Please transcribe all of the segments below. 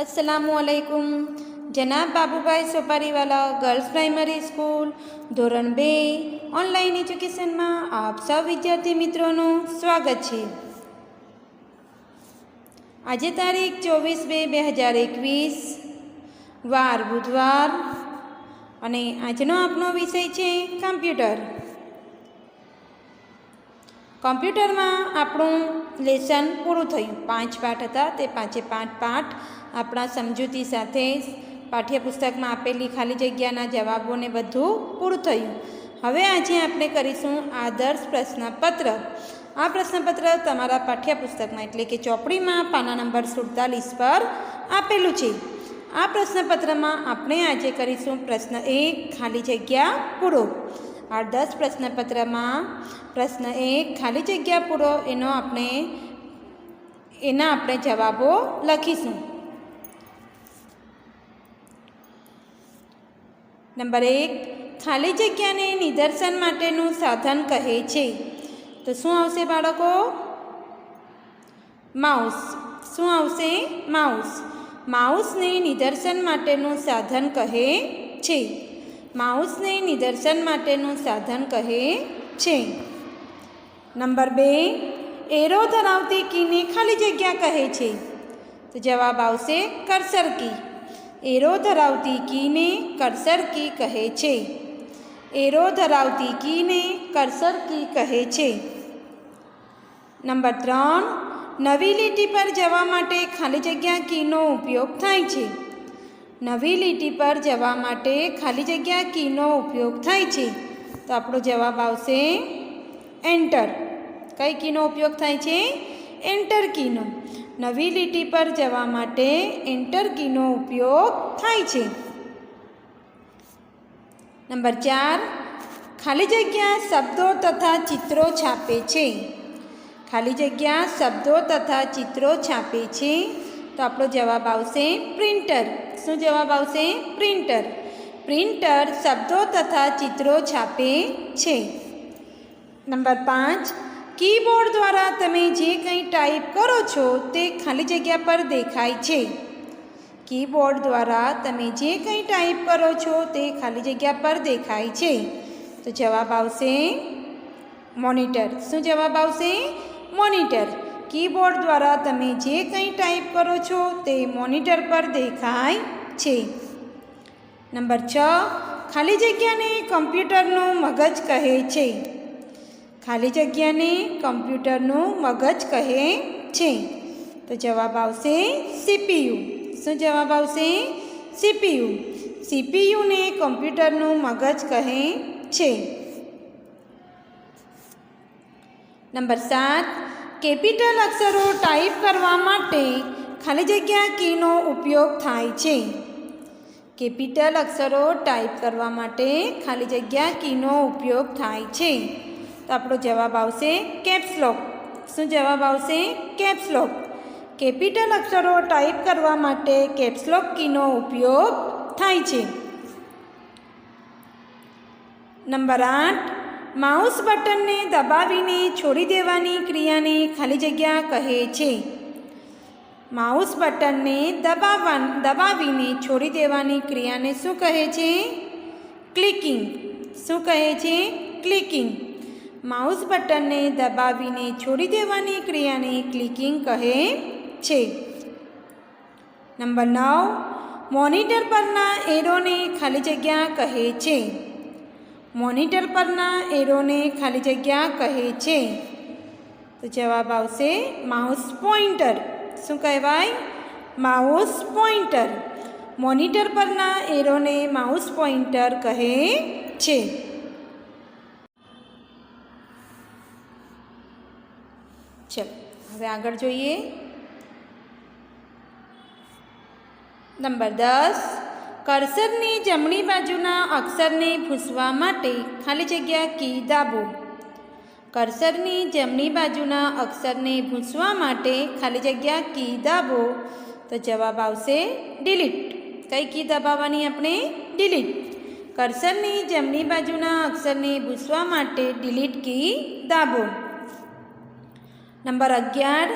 અસલામુ અલૈકુમ જનાબ Babubhai Sopariwala girls primary school ધોરણ બે ઓનલાઈન એજ્યુકેશનમાં આપ સૌ વિદ્યાર્થી મિત્રોનું સ્વાગત છે. આજે તારીખ ચોવીસ બે બે હજાર એકવીસ, વાર બુધવાર અને આજનો આપનો વિષય છે કમ્પ્યુટર. કોમ્પ્યુટરમાં આપણું લેસન પૂરું થયું. પાંચ પાઠ હતા, તે પાંચે પાંચ પાઠ આપણા સમજૂતી સાથે પાઠ્યપુસ્તકમાં આપેલી ખાલી જગ્યાના જવાબોને બધું પૂરું થયું. હવે આજે આપણે કરીશું આદર્શ પ્રશ્નપત્ર. આ પ્રશ્નપત્ર તમારા પાઠ્યપુસ્તકમાં એટલે કે ચોપડીમાં પાના નંબર સુડતાલીસ પર આપેલું છે. આ પ્રશ્નપત્રમાં આપણે આજે કરીશું પ્રશ્ન એક, ખાલી જગ્યા પૂરો. આદર્શ પ્રશ્નપત્રમાં પ્રશ્ન એક, ખાલી જગ્યા પૂરો એનો આપણે, એના આપણે જવાબો લખીશું. નંબર એક, ખાલી જગ્યાને નિદર્શન માટેનું સાધન કહે છે. તો શું આવશે બાળકો? માઉસ. શું આવશે? માઉસ. માઉસને નિદર્શન માટેનું સાધન કહે છે. માઉસને નિદર્શન માટેનું સાધન કહે છે. નંબર બે, એરો ધરાવતી કીને ખાલી જગ્યા કહે છે. તો જવાબ આવશે કરસર કી. એરો ધરાવતી કીને કરસર કી કહે છે. એરો ધરાવતી કીને કરસર કી કહે છે. નંબર ત્રણ, નવી લીટી પર જવા માટે ખાલી જગ્યા કીનો ઉપયોગ થાય છે. નવી લીટી પર જવા માટે ખાલી જગ્યા કીનો ઉપયોગ થાય છે. તો આપણો જવાબ આવશે એન્ટર. કઈ કીનો ઉપયોગ થાય છે? એન્ટર કીનો. નવી લીટી પર જવા માટે એન્ટર કીનો ઉપયોગ થાય છે. નંબર ચાર. ખાલી જગ્યા શબ્દો તથા ચિત્રો છાપે છે. ખાલી જગ્યા શબ્દો તથા ચિત્રો છાપે છે. તો આપણો જવાબ આવશે પ્રિન્ટર. શું જવાબ આવશે? પ્રિન્ટર. પ્રિન્ટર શબ્દો તથા ચિત્રો છાપે છે. નંબર પાંચ. કીબોર્ડ દ્વારા તમે જે કંઈ ટાઈપ કરો છો તે ખાલી જગ્યા પર દેખાય છે. કીબોર્ડ દ્વારા તમે જે કંઈ ટાઈપ કરો છો તે ખાલી જગ્યા પર દેખાય છે. તો જવાબ આવશે મોનિટર. શું જવાબ આવશે? મોનિટર. કીબોર્ડ દ્વારા તમે જે કંઈ ટાઈપ કરો છો તે મોનિટર પર દેખાય છે. નંબર છ, ખાલી જગ્યાને કમ્પ્યુટરનું મગજ કહે છે. ખાલી જગ્યાને કમ્પ્યુટરનું મગજ કહે છે. તો જવાબ આવશે સીપીયુ. શું જવાબ આવશે? સીપીયુ. સીપીયુને કમ્પ્યુટરનું મગજ કહે છે. નંબર સાત કેપિટલ અક્ષરો ટાઈપ કરવા માટે ખાલી જગ્યા કીનો ઉપયોગ થાય છે. કેપિટલ અક્ષરો ટાઈપ કરવા માટે ખાલી જગ્યા કીનો ઉપયોગ થાય છે. તો આપણો જવાબ આવશે કેપ્સલોક શું જવાબ આવશે? કેપ્સલોક કેપિટલ અક્ષરો ટાઈપ કરવા માટે કેપ્સલોક કીનો ઉપયોગ થાય છે. નંબર આઠ. માઉસ બટનને દબાવીને છોડી દેવાની ક્રિયાને ખાલી જગ્યા કહે છે. માઉસ બટનને દબાવવા દબાવીને છોડી દેવાની ક્રિયાને શું કહે છે? ક્લિકિંગ. શું કહે છે? ક્લિકિંગ. માઉસ બટનને દબાવીને છોડી દેવાની ક્રિયાને ક્લિકિંગ કહે છે. નંબર નવ. મોનિટર પરના એરોને ખાલી જગ્યા કહે છે. મોનિટર પરના એરોને ખાલી જગ્યા કહે છે. તો જવાબ આવશે માઉસ પોઇન્ટર શું કહેવાય? માઉસ પોઇન્ટર મોનિટર પરના એરોને માઉસ પોઇન્ટર કહે છે. ચલો, હવે આગળ જોઈએ. નંબર દસ. કર્સરની જમણી બાજુના અક્ષરને ભૂસવા માટે ખાલી જગ્યા કી દાબો. કર્સરની જમણી બાજુના અક્ષરને ભૂસવા માટે ખાલી જગ્યા કી દાબો. તો જવાબ આવશે ડિલીટ. કઈ કી દબાવવાની આપણે? ડિલીટ. કર્સરની જમણી બાજુના અક્ષરને ભૂસવા માટે ડિલીટ કી દાબો. નંબર અગિયાર.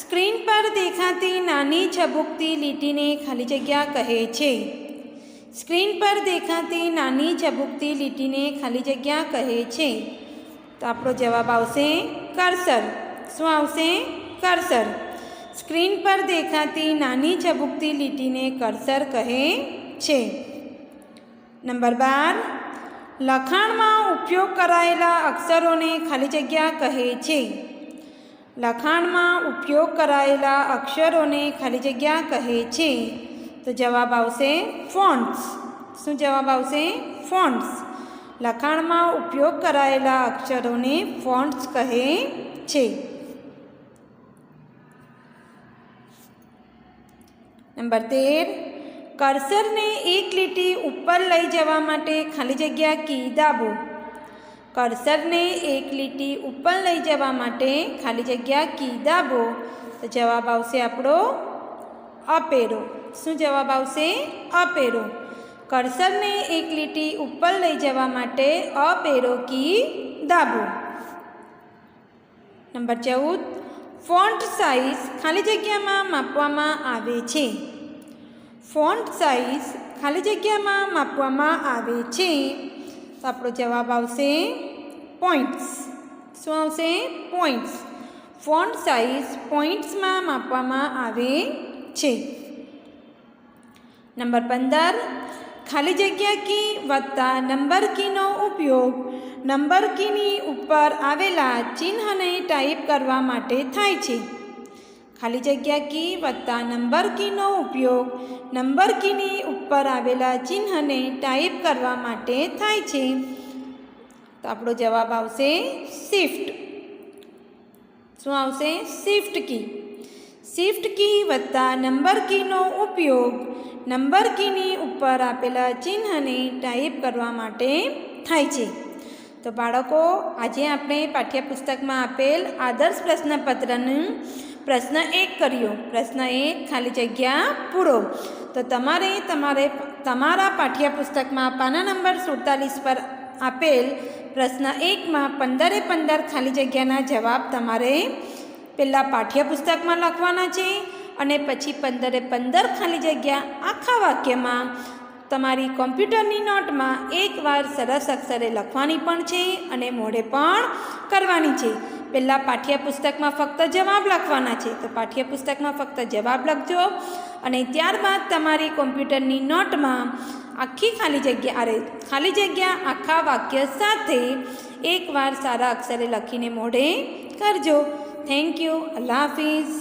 સ્ક્રીન પર દેખાતી નાની છબૂકતી લીટીને ખાલી જગ્યા કહે છે. સ્ક્રીન પર દેખાતી નાની છબૂકતી લીટીને ખાલી જગ્યા કહે છે. તો આપણો જવાબ આવશે, કર્સર. શું આવશે? કર્સર. સ્ક્રીન પર દેખાતી નાની છબૂકતી લીટીને કર્સર કહે છે. નંબર બાર. લખાણમાં ઉપયોગ કરાયેલા અક્ષરોને ખાલી જગ્યા કહે છે. લખાણમાં ઉપયોગ કરાયેલા અક્ષરોને ખાલી જગ્યા કહે છે. તો જવાબ આવશે ફોન્ટ્સ. શું જવાબ આવશે? ફોન્ટ્સ. લખાણમાં ઉપયોગ કરાયેલા અક્ષરોને ફોન્ટ્સ કહે છે. નંબર તેર. કર્સરને એક લીટી ઉપર લઈ જવા માટે ખાલી જગ્યા કી દાબો. કર્સરને એક લીટી ઉપર લઈ જવા માટે ખાલી જગ્યા કી દાબો. તો જવાબ આવશે આપણો અપેરો. શું જવાબ આવશે? અપેરો. કર્સરને એક લીટી ઉપર લઈ જવા માટે અપેરો કી દાબો. નંબર ચૌદ. ફોન્ટ સાઇઝ ખાલી જગ્યામાં માપવામાં આવે છે. ફોન્ટ સાઇઝ ખાલી જગ્યામાં માપવામાં આવે છે. તો આપણો જવાબ આવશે પોઈન્ટ્સ શું આવશે? પોઈન્ટ્સ ફોન્ટ સાઇઝ પોઈન્ટ્સમાં માપવામાં આવે છે. નંબર પંદર, ખાલી જગ્યા કી વત્તા નંબર કીનો ઉપયોગ નંબર કીની ઉપર આવેલા ચિહ્નને ટાઈપ કરવા માટે થાય છે. ખાલી જગ્યા કી વત્તા નંબર કીનો ઉપયોગ નંબર કીની ઉપર આવેલા ચિહ્નને ટાઈપ કરવા માટે થાય છે. તો આપણો જવાબ આવશે શિફ્ટ. શું આવશે? Shift key. શિફ્ટ કી વત્તા નંબર કીનો ઉપયોગ નંબર કીની ઉપર આપેલા ચિહ્નને ટાઈપ કરવા માટે થાય છે. તો બાળકો, આજે આપણે પાઠ્યપુસ્તકમાં આપેલ આદર્શ પ્રશ્નપત્રનું પ્રશ્ન એક કર્યો. પ્રશ્ન એક, ખાલી જગ્યા પૂરો. તો તમારે તમારે તમારા પાઠ્યપુસ્તકમાં પાના નંબર સુડતાલીસ પર આપેલ પ્રશ્ન એકમાં પંદરે પંદર ખાલી જગ્યાના જવાબ તમારે પહેલાં પાઠ્યપુસ્તકમાં લખવાના છે અને પછી પંદરે પંદર ખાલી જગ્યા આખા વાક્યમાં તમારી કોમ્પ્યુટરની નોટમાં એકવાર સરસ અક્ષરે લખવાની પણ છે અને મોઢે પણ કરવાની છે. પહેલાં પાઠ્યપુસ્તકમાં ફક્ત જવાબ લખવાના છે. તો પાઠ્યપુસ્તકમાં ફક્ત જવાબ લખજો અને ત્યારબાદ તમારી કોમ્પ્યુટરની નોટમાં આખી ખાલી જગ્યા, અરે, ખાલી જગ્યા આખા વાક્ય સાથે એકવાર સારા અક્ષરે લખીને મોઢે કરજો. Thank you Allah Hafiz